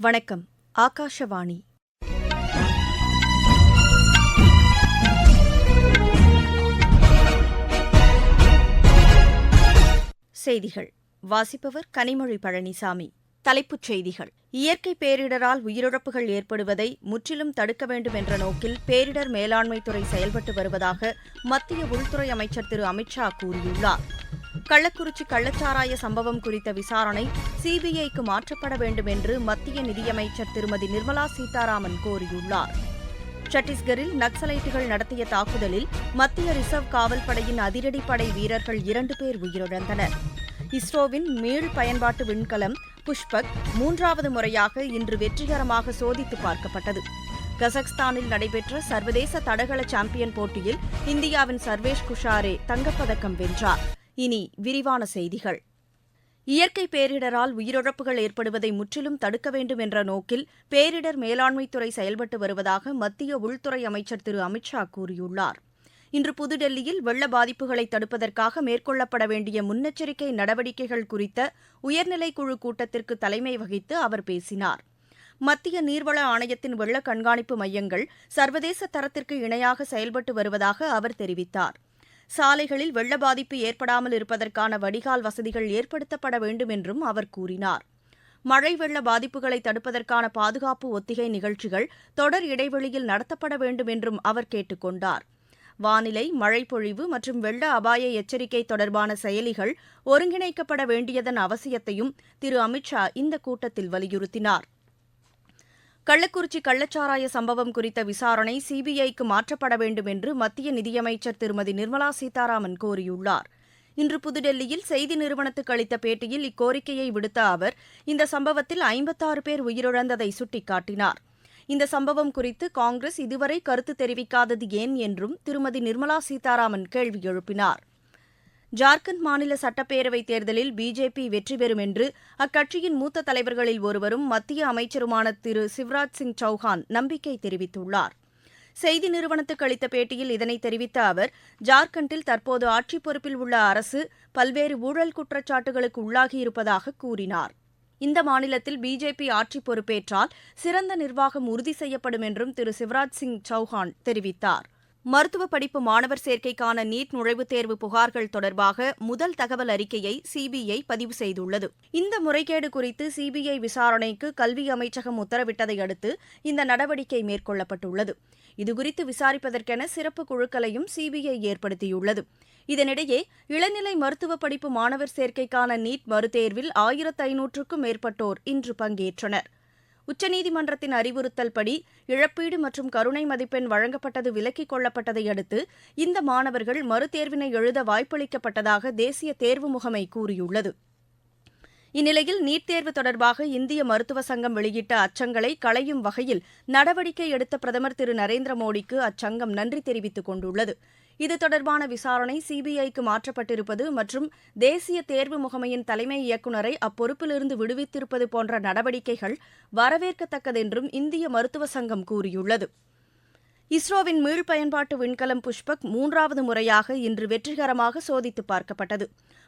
வணக்கம் ஆகாஷவாணி. செய்திகள். வாசிப்பவர் கனிமொழி பழனிசாமி. தலைப்புச் செய்திகள். இயற்கை பேரிடரால் உயிரிழப்புகள் ஏற்படுவதை முற்றிலும் தடுக்க வேண்டும் என்ற நோக்கில் பேரிடர் மேலாண்மைத்துறை செயல்பட்டு வருவதாக மத்திய உள்துறை அமைச்சர் திரு அமித்ஷா கூறியுள்ளார். கள்ளக்குறிச்சி கள்ளச்சாராய சம்பவம் குறித்த விசாரணை சிபிஐக்கு மாற்றப்பட வேண்டும் என்று மத்திய நிதியமைச்சர் திருமதி நிர்மலா சீதாராமன் கோரியுள்ளார். சத்தீஸ்கரில் நக்சலைட்டுகள் நடத்திய தாக்குதலில் மத்திய ரிசர்வ் காவல்படையின் அதிரடிப்படை வீரர்கள் இரண்டு பேர் உயிரிழந்தனர். இஸ்ரோவின் மீள் பயன்பாட்டு விண்கலம் புஷ்பக் மூன்றாவது முறையாக இன்று வெற்றிகரமாக சோதித்து பார்க்கப்பட்டது. கசக்ஸ்தானில் நடைபெற்ற சர்வதேச தடகள சாம்பியன் போட்டியில் இந்தியாவின் சர்வேஷ் குஷாரே தங்கப்பதக்கம் வென்றார். இனி விரிவான செய்திகள். இயற்கை பேரிடரால் உயிரிழப்புகள் ஏற்படுவதை முற்றிலும் தடுக்க வேண்டும் என்ற நோக்கில் பேரிடர் மேலாண்மைத்துறை செயல்பட்டு வருவதாக மத்திய உள்துறை அமைச்சர் திரு. அமித்ஷா கூறியுள்ளார். இன்று புதுடெல்லியில் வெள்ள பாதிப்புகளை தடுப்பதற்காக மேற்கொள்ளப்பட வேண்டிய முன்னெச்சரிக்கை நடவடிக்கைகள் குறித்த உயர்நிலைக் குழு கூட்டத்திற்கு தலைமை வகித்து அவர் பேசினார். மத்திய நீர்வள ஆணையத்தின் வெள்ள கண்காணிப்பு மையங்கள் சர்வதேச தரத்திற்கு இணையாக செயல்பட்டு வருவதாக அவர் தெரிவித்தார். சாலைகளில் வெள்ள பாதிப்பு ஏற்படாமல் இருப்பதற்கான வடிகால் வசதிகள் ஏற்படுத்தப்பட வேண்டும் என்றும் அவர் கூறினார். மழை வெள்ள பாதிப்புகளை தடுப்பதற்கான பாதுகாப்பு ஒத்திகை நிகழ்ச்சிகள் தொடர் இடைவெளியில் நடத்தப்பட வேண்டும் என்றும் அவர் கேட்டுக் கொண்டார். வானிலை மழைப்பொழிவு மற்றும் வெள்ள அபாய எச்சரிக்கை தொடர்பான செயலிகள் ஒருங்கிணைக்கப்பட வேண்டியதன் அவசியத்தையும் திரு அமித்ஷா இந்த கூட்டத்தில் வலியுறுத்தினார். கள்ளக்குறிச்சி கள்ளச்சாராய சம்பவம் குறித்த விசாரணை சிபிஐக்கு மாற்றப்பட வேண்டும் என்று மத்திய நிதியமைச்சர் திருமதி நிர்மலா சீதாராமன் கோரியுள்ளார். இன்று புதுடெல்லியில் செய்தி நிறுவனத்துக்கு அளித்த பேட்டியில் இக்கோரிக்கையை விடுத்த அவர் இந்த சம்பவத்தில் ஐம்பத்தாறு பேர் உயிரிழந்ததை சுட்டிக்காட்டினார். இந்த சம்பவம் குறித்து காங்கிரஸ் இதுவரை கருத்து தெரிவிக்காதது ஏன் என்றும் திருமதி நிர்மலா சீதாராமன் கேள்வி எழுப்பினார். ஜார்க்கண்ட் மாநில சட்டப்பேரவைத் தேர்தலில் பிஜேபி வெற்றி பெறும் என்று அக்கட்சியின் மூத்த தலைவர்களில் ஒருவரும் மத்திய அமைச்சருமான திரு சிவராஜ் சிங் சௌஹான் நம்பிக்கை தெரிவித்துள்ளார். செய்தி நிறுவனத்துக்கு அளித்த பேட்டியில் இதனை தெரிவித்த அவர் ஜார்க்கண்டில் தற்போது ஆட்சிப் பொறுப்பில் உள்ள அரசு பல்வேறு ஊழல் குற்றச்சாட்டுகளுக்கு உள்ளாகியிருப்பதாக கூறினார். இந்த மாநிலத்தில் பிஜேபி ஆட்சி பொறுப்பேற்றால் சிறந்த நிர்வாகம் உறுதி செய்யப்படும் என்றும் திரு சிவராஜ் சிங் சௌஹான் தெரிவித்தார். மருத்துவ படிப்பு மாணவர் சேர்க்கைக்கான நீட் நுழைவுத் தேர்வு புகார்கள் தொடர்பாக முதல் தகவல் அறிக்கையை சிபிஐ பதிவு செய்துள்ளது. இந்த முறைகேடு குறித்து சிபிஐ விசாரணைக்கு கல்வி அமைச்சகம் உத்தரவிட்டதை அடுத்து இந்த நடவடிக்கை மேற்கொள்ளப்பட்டுள்ளது. இதுகுறித்து விசாரிப்பதற்கென சிறப்பு குழுக்களையும் சிபிஐ ஏற்படுத்தியுள்ளது. இதனிடையே இளநிலை மருத்துவ படிப்பு மாணவர் சேர்க்கைக்கான நீட் மறுதேர்வில் ஆயிரத்து ஐநூற்றுக்கும் மேற்பட்டோர் இன்று பங்கேற்றனர். உச்சநீதிமன்றத்தின் அறிவுறுத்தல்படி இழப்பீடு மற்றும் கருணை மதிப்பெண் வழங்கப்பட்டது விலக்கிக் கொள்ளப்பட்டதை அடுத்து இந்த மாணவர்கள் மறுதேர்வினை எழுத வாய்ப்பளிக்கப்பட்டதாக தேசிய தேர்வு முகமை கூறியுள்ளது. இந்நிலையில் நீட் தேர்வு தொடர்பாக இந்திய மருத்துவ சங்கம் வெளியிட்ட அச்சங்களை களையும் வகையில் நடவடிக்கை எடுத்த பிரதமர் திரு நரேந்திர மோடிக்கு அச்சங்கம் நன்றி தெரிவித்துக் கொண்டுள்ளது. இது தொடர்பான விசாரணை சிபிஐக்கு மாற்றப்பட்டிருப்பது மற்றும் தேசிய தேர்வு முகமையின் தலைமை இயக்குநரை அப்பொறுப்பிலிருந்து விடுவித்திருப்பது போன்ற நடவடிக்கைகள் வரவேற்கத்தக்கதென்றும் இந்திய மருத்துவ சங்கம் கூறியுள்ளது. இஸ்ரோவின் மீள்பயன்பாட்டு விண்கலம் புஷ்பக் மூன்றாவது முறையாக இன்று வெற்றிகரமாக சோதித்து பார்க்கப்பட்டது.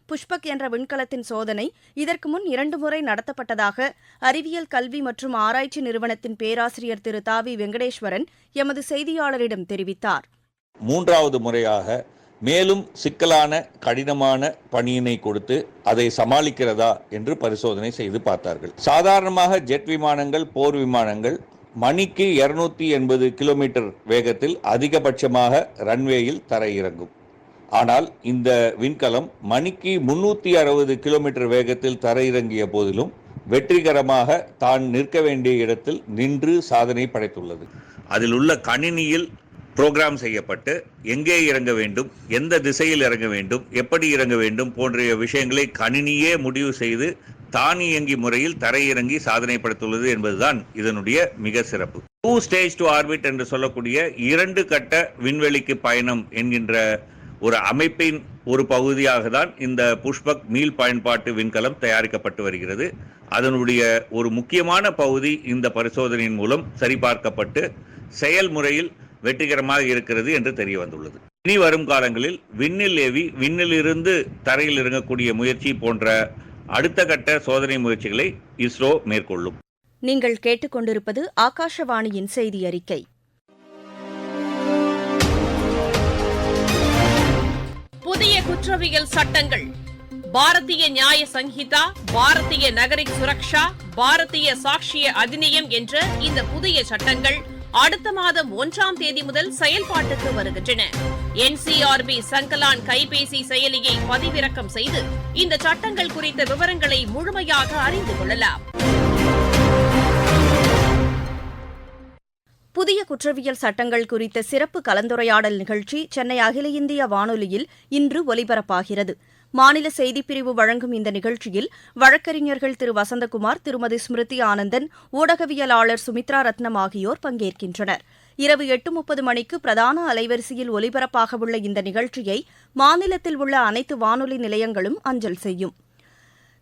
புஷ்பக் என்ற விண்கலத்தின் சோதனை இதற்கு முன் இரண்டு முறை நடத்தப்பட்டதாக அறிவியல் கல்வி மற்றும் ஆராய்ச்சி நிறுவனத்தின் பேராசிரியர் திரு தாவி வெங்கடேஸ்வரன் எமது செய்தியாளரிடம் தெரிவித்தார். மூன்றாவது முறையாக மேலும் சிக்கலான கடினமான பணியினை கொடுத்து அதை சமாளிக்கிறதா என்று பரிசோதனை செய்து பார்த்தார்கள். சாதாரணமாக ஜெட் விமானங்கள் போர் விமானங்கள் மணிக்கு இருநூத்தி எண்பது கிலோமீட்டர் வேகத்தில் அதிகபட்சமாக ரன்வேயில் தரையிறங்கும். ஆனால் இந்த விண்கலம் மணிக்கு முன்னூற்றி அறுபது கிலோமீட்டர் வேகத்தில் தரையிறங்கிய போதிலும் வெற்றிகரமாக தான் நிற்க வேண்டிய இடத்தில் நின்று சாதனை படைத்துள்ளது. அதில் உள்ள கணினியில் புரோகிராம் செய்யப்பட்டு எங்கே இறங்க வேண்டும் எந்த திசையில் இறங்க வேண்டும் எப்படி இறங்க வேண்டும் போன்ற விஷயங்களை கணினியே முடிவு செய்து தானியங்கி முறையில் தரையிறங்கி சாதனை படைத்துள்ளது என்பதுதான் இதனுடைய மிக சிறப்பு. டூ ஸ்டேஜ் டு ஆர்பிட் என்று சொல்லக்கூடிய இரண்டு கட்ட விண்வெளிக்கு பயணம் என்கின்ற ஒரு அமைப்பின் ஒரு பகுதியாக தான் இந்த புஷ்பக் மீள் பயன்பாட்டு விண்கலம் தயாரிக்கப்பட்டு வருகிறது. அதனுடைய ஒரு முக்கியமான பகுதி இந்த பரிசோதனையின் மூலம் சரிபார்க்கப்பட்டு செயல்முறையில் வெற்றிகரமாக இருக்கிறது என்று தெரிய வந்துள்ளது. இனி வரும் காலங்களில் விண்ணில் ஏவி விண்ணில் இருந்து தரையில் இறங்கக்கூடிய முயற்சி போன்ற அடுத்த கட்ட சோதனை முயற்சிகளை இஸ்ரோ மேற்கொள்ளும். நீங்கள் கேட்டுக்கொண்டிருப்பது ஆகாஷவாணியின் செய்தி அறிக்கை. புதிய குற்றவியல் சட்டங்கள். பாரதிய நியாய சங்கீதா பாரதிய நகரிக் சுரக்ஷா பாரதிய சாட்சிய அதிநியம் என்ற இந்த புதிய சட்டங்கள் அடுத்த மாதம் ஒன்றாம் தேதி முதல் செயல்பாட்டுக்கு வருகின்றன. என்சிஆர்பி சங்கலான் கைபேசி செயலியை பதிவிறக்கம் செய்து இந்த சட்டங்கள் குறித்த விவரங்களை முழுமையாக அறிந்து கொள்ளலாம். புதிய குற்றவியல் சட்டங்கள் குறித்த சிறப்பு கலந்துரையாடல் நிகழ்ச்சி சென்னை அகில இந்திய வானொலியில் இன்று ஒலிபரப்பாகிறது. மாநில செய்திப்பிரிவு வழங்கும் இந்த நிகழ்ச்சியில் வழக்கறிஞர்கள் திரு வசந்தகுமார் திருமதி ஸ்மிருதி ஆனந்தன் ஊடகவியலாளர் சுமித்ரா ரத்னம் ஆகியோர் பங்கேற்கின்றனர். இரவு எட்டு முப்பது மணிக்கு பிரதான அலைவரிசையில் ஒலிபரப்பாகவுள்ள இந்த நிகழ்ச்சியை மாநிலத்தில் உள்ள அனைத்து வானொலி நிலையங்களும் அஞ்சல் செய்யும்.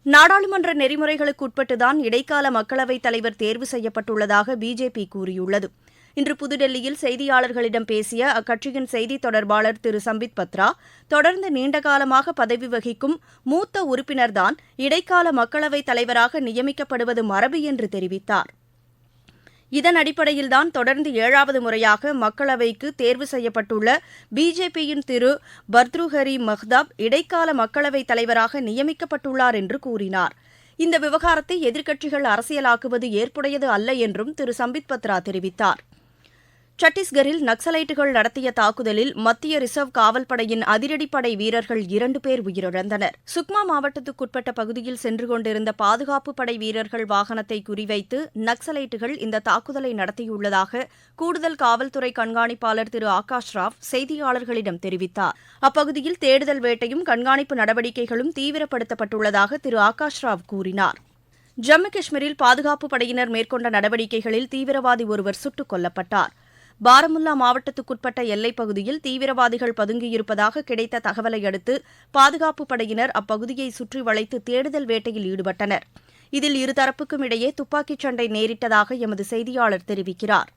நாடாளுமன்ற நெறிமுறைகளுக்கு உட்பட்டுதான் இடைக்கால மக்களவைத் தலைவர் தேர்வு செய்யப்பட்டுள்ளதாக பிஜேபி கூறியுள்ளது. இன்று புதுடெல்லியில் செய்தியாளர்களிடம் பேசிய அக்கட்சியின் செய்தித் தொடர்பாளர் திரு. சம்பித் பத்ரா தொடர்ந்து நீண்டகாலமாக பதவி வகிக்கும் மூத்த உறுப்பினர்தான் இடைக்கால மக்களவைத் தலைவராக நியமிக்கப்படுவது மரபு என்று தெரிவித்தார். இதன் அடிப்படையில்தான் தொடர்ந்து ஏழாவது முறையாக மக்களவைக்கு தேர்வு செய்யப்பட்டுள்ள பிஜேபியின் திரு. பர்த்ருஹரி மஹ்தாப் இடைக்கால மக்களவைத் தலைவராக நியமிக்கப்பட்டுள்ளார் என்று கூறினார். இந்த விவகாரத்தை எதிர்க்கட்சிகள் அரசியலாக்குவது ஏற்புடையது அல்ல என்றும் திரு. சம்பித் பத்ரா தெரிவித்தார். சத்தீஸ்கரில் நக்சலைட்டுகள் நடத்திய தாக்குதலில் மத்திய ரிசர்வ் காவல்படையின் அதிரடிப்படை வீரர்கள் இரண்டு பேர் உயிரிழந்தனர். சுக்மா மாவட்டத்துக்குட்பட்ட பகுதியில் சென்று கொண்டிருந்த பாதுகாப்பு படை வீரர்கள் வாகனத்தை குறிவைத்து நக்சலைட்டுகள் இந்த தாக்குதலை நடத்தியுள்ளதாக கூடுதல் காவல்துறை கண்காணிப்பாளர் திரு ஆகாஷ் ராவ் செய்தியாளர்களிடம் தெரிவித்தார். அப்பகுதியில் தேடுதல் வேட்டையும் கண்காணிப்பு நடவடிக்கைகளும் தீவிரப்படுத்தப்பட்டுள்ளதாக திரு ஆகாஷ் ராவ் கூறினார். ஜம்மு காஷ்மீரில் பாதுகாப்பு படையினர் மேற்கொண்ட நடவடிக்கைகளில் தீவிரவாதி ஒருவர் சுட்டுக் கொல்லப்பட்டார். பாரமுல்லா மாவட்டத்துக்குட்பட்ட எல்லைப் பகுதியில் தீவிரவாதிகள் பதுங்கியிருப்பதாக கிடைத்த தகவலை அடுத்து பாதுகாப்பு படையினர் அப்பகுதியை சுற்றி வளைத்து தேடுதல் வேட்டையில் ஈடுபட்டனர். இதில் இருதரப்புக்கும் இடையே துப்பாக்கிச் சண்டை நேரிட்டதாக எமது செய்தியாளர் தெரிவிக்கிறார்.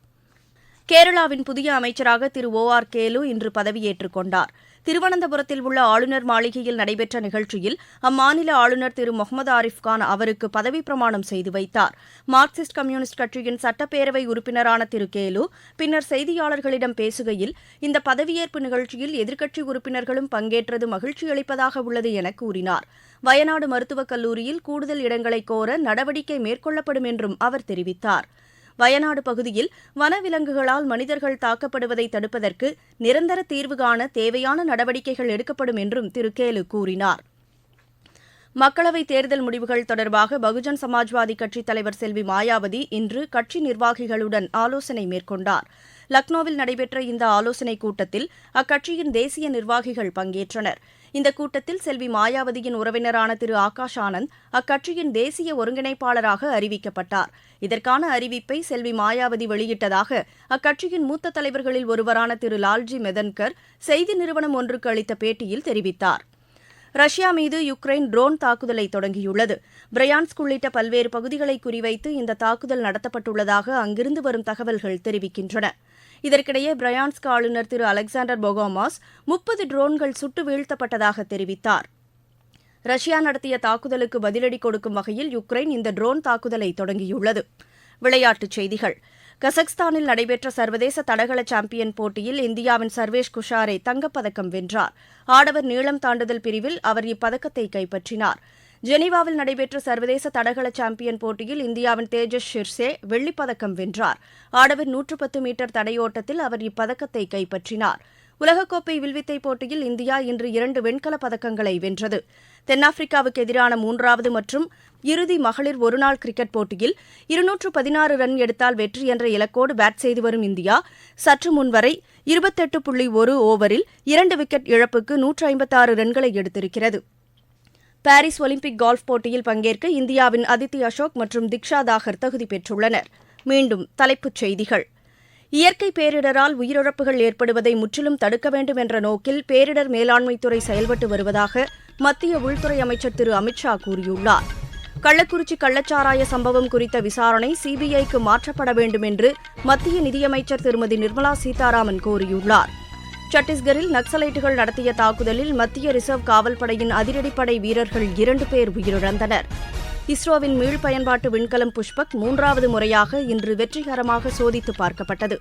கேரளாவின் புதிய அமைச்சராக திரு ஓ ஆர் கேலு இன்று பதவியேற்றுக் கொண்டாா் திருவனந்தபுரத்தில் உள்ள ஆளுநர் மாளிகையில் நடைபெற்ற நிகழ்ச்சியில் அம்மாநில ஆளுநர் திரு முகமது ஆரிஃப் கான் அவருக்கு பதவிப்பிரமாணம் செய்து வைத்தார். மார்க்சிஸ்ட் கம்யூனிஸ்ட் கட்சியின் சட்டப்பேரவை உறுப்பினரான திரு கேலு பின்னர் செய்தியாளர்களிடம் பேசுகையில் இந்த பதவியேற்பு நிகழ்ச்சியில் எதிர்க்கட்சி உறுப்பினர்களும் பங்கேற்றது மகிழ்ச்சியளிப்பதாக உள்ளது என கூறினார். வயநாடு மருத்துவக் கல்லூரியில் கூடுதல் இடங்களை கோர நடவடிக்கை மேற்கொள்ளப்படும் என்றும் அவர் தெரிவித்தார். வயநாடு பகுதியில் வனவிலங்குகளால் மனிதர்கள் தாக்கப்படுவதை தடுப்பதற்கு நிரந்தர தீர்வு காண தேவையான நடவடிக்கைகள் எடுக்கப்படும் என்றும் திரு கேலு கூறினார். மக்களவைத் தேர்தல் முடிவுகள் தொடர்பாக பகுஜன் சமாஜ்வாதி கட்சித் தலைவர் செல்வி மாயாவதி இன்று கட்சி நிர்வாகிகளுடன் ஆலோசனை மேற்கொண்டார். லக்னோவில் நடைபெற்ற இந்த ஆலோசனைக் கூட்டத்தில் அக்கட்சியின் தேசிய நிர்வாகிகள் பங்கேற்றனர். இந்த கூட்டத்தில் செல்வி மாயாவதியின் உறவினரான திரு ஆகாஷ் ஆனந்த் அக்கட்சியின் தேசிய ஒருங்கிணைப்பாளராக அறிவிக்கப்பட்டார். இதற்கான அறிவிப்பை செல்வி மாயாவதி வெளியிட்டதாக அக்கட்சியின் மூத்த தலைவர்களில் ஒருவரான திரு லால்ஜி மெதன்கர் செய்தி நிறுவனம் ஒன்றுக்கு அளித்த பேட்டியில் தெரிவித்தார். ரஷ்யா மீது யுக்ரைன் ட்ரோன் தாக்குதலை தொடங்கியுள்ளது. பிரையான்ஸ்க் உள்ளிட்ட பல்வேறு பகுதிகளை குறிவைத்து இந்த தாக்குதல் நடத்தப்பட்டுள்ளதாக அங்கிருந்து வரும் தகவல்கள் தெரிவிக்கின்றன. இதற்கிடையே பிரயான்ஸ்க் ஆளுநர் திரு அலெக்சாண்டர் பொகோமாஸ் முப்பது ட்ரோன்கள் சுட்டு வீழ்த்தப்பட்டதாக தெரிவித்தார். ரஷ்யா நடத்திய தாக்குதலுக்கு பதிலடி கொடுக்கும் வகையில் யுக்ரைன் இந்த ட்ரோன் தாக்குதலை தொடங்கியுள்ளது. விளையாட்டுச் செய்திகள். கசக்ஸ்தானில் நடைபெற்ற சர்வதேச தடகள சாம்பியன் போட்டியில் இந்தியாவின் சர்வேஷ் குஷாரே தங்கப்பதக்கம் வென்றார். ஆடவர் நீளம் தாண்டுதல் பிரிவில் அவர் இப்பதக்கத்தை கைப்பற்றினார். ஜெனீவாவில் நடைபெற்ற சர்வதேச தடகள சாம்பியன் போட்டியில் இந்தியாவின் தேஜஸ் ஷிர்சே வெள்ளிப்பதக்கம் வென்றார். ஆடவர் நூற்று பத்து மீட்டர் தடையோட்டத்தில் அவர் இப்பதக்கத்தை கைப்பற்றினார். உலகக்கோப்பை வில்வித்தை போட்டியில் இந்தியா இன்று இரண்டு வெண்கலப் பதக்கங்களை வென்றது. தென்னாப்பிரிக்காவுக்கு எதிரான மூன்றாவது மற்றும் இறுதி மகளிர் ஒருநாள் கிரிக்கெட் போட்டியில் இருநூற்று பதினாறு ரன் எடுத்தால் வெற்றி என்ற இலக்கோடு பேட் செய்து வரும் இந்தியா சற்று முன்வரை இருபத்தெட்டு புள்ளி ஒரு ஓவரில் இரண்டு விக்கெட் இழப்புக்கு நூற்று ஐம்பத்தாறு ரன்களை எடுத்திருக்கிறது. பாரிஸ் ஒலிம்பிக் கோல்ஃப் போட்டியில் பங்கேற்க இந்தியாவின் அதித்தி அசோக் மற்றும் திக்ஷா தாகர் தகுதி பெற்றுள்ளனர். மீண்டும் தலைப்புச் செய்திகள். இயற்கை பேரிடரால் உயிரிழப்புகள் ஏற்படுவதை முற்றிலும் தடுக்க வேண்டும் என்ற நோக்கில் பேரிடர் மேலாண்மைத்துறை செயல்பட்டு வருவதாக மத்திய உள்துறை அமைச்சர் திரு. அமித்ஷா கூறியுள்ளார். கள்ளக்குறிச்சி கள்ளச்சாராய சம்பவம் குறித்த விசாரணை சிபிஐக்கு மாற்றப்பட வேண்டும் என்று மத்திய நிதியமைச்சர் திருமதி நிர்மலா சீதாராமன் கோரியுள்ளாா் சத்தீஸ்கரில் நக்சலைட்டுகள் நடத்திய தாக்குதலில் மத்திய ரிசர்வ் காவல்படையின் அதிரடிப்படை வீரர்கள் இரண்டு பேர் உயிரிழந்தனர். இஸ்ரோவின் மீள்பயன்பாட்டு விண்கலம் புஷ்பக் மூன்றாவது முறையாக இன்று வெற்றிகரமாக சோதித்து பார்க்கப்பட்டது.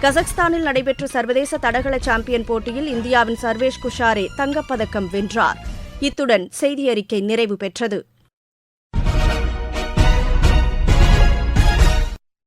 கசக்ஸ்தானில் நடைபெற்ற சர்வதேச தடகள சாம்பியன் போட்டியில் இந்தியாவின் சர்வேஷ் குஷாரே தங்கப்பதக்கம் வென்றார். இத்துடன் செய்தியறிக்கை நிறைவு பெற்றது.